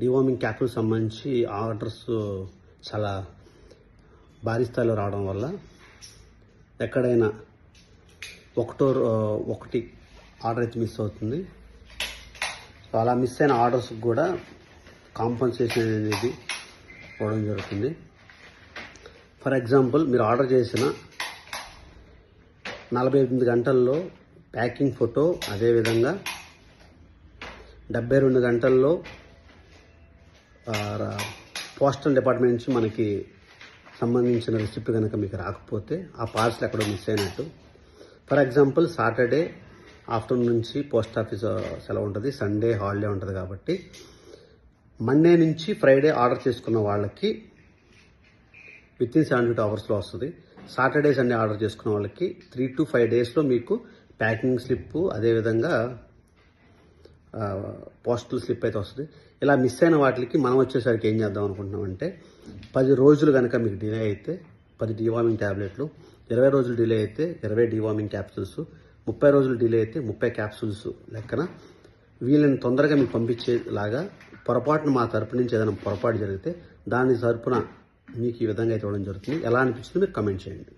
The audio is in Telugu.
డివార్మింగ్ క్యాప్కి సంబంధించి ఆర్డర్స్ చాలా భారీ స్థాయిలో రావడం వల్ల ఎక్కడైనా ఒకటో ఒకటి ఆర్డర్ అయితే మిస్ అవుతుంది. సో అలా మిస్ అయిన ఆర్డర్స్ కూడా కాంపన్సేషన్ అనేది ఇవ్వడం జరుగుతుంది. ఫర్ ఎగ్జాంపుల్ మీరు ఆర్డర్ చేసిన నలభై ఎనిమిది గంటల్లో ప్యాకింగ్ ఫోటో అదేవిధంగా డెబ్బై రెండు గంటల్లో పోస్టల్ డిపార్ట్మెంట్ నుంచి మనకి సంబంధించిన రెసిపీ కనుక మీకు రాకపోతే ఆ పార్సల్ ఎక్కడో మిస్ అయినట్టు. ఫర్ ఎగ్జాంపుల్ సాటర్డే ఆఫ్టర్నూన్ నుంచి పోస్ట్ ఆఫీస్ సెలవు ఉంటుంది సండే హాలిడే ఉంటుంది కాబట్టి మండే నుంచి ఫ్రైడే ఆర్డర్ చేసుకున్న వాళ్ళకి విత్ ఇన్ సెవెంటీ టూ అవర్స్లో వస్తుంది. సాటర్డే సండే ఆర్డర్ చేసుకున్న వాళ్ళకి త్రీ టు ఫైవ్ డేస్లో మీకు ప్యాకింగ్ స్లిప్ అదేవిధంగా పోస్టల్ స్లిప్ అయితే వస్తుంది. ఇలా మిస్ అయిన వాటికి మనం వచ్చేసరికి ఏం చేద్దాం అనుకుంటున్నామంటే పది రోజులు కనుక మీకు డిలే అయితే పది డివార్మింగ్ ట్యాబ్లెట్లు ఇరవై రోజులు డిలే అయితే ఇరవై డివార్మింగ్ క్యాప్సూల్స్ ముప్పై రోజులు డిలే అయితే ముప్పై క్యాప్సూల్స్ లెక్కన వీళ్ళని తొందరగా మీకు పంపించేలాగా పొరపాటున మా తరపు నుంచి ఏదైనా పొరపాటు జరిగితే దాని తరపున మీకు ఈ విధంగా అయితే ఇవ్వడం జరుగుతుంది. ఎలా అనిపించిందో మీరు కమెంట్ చేయండి.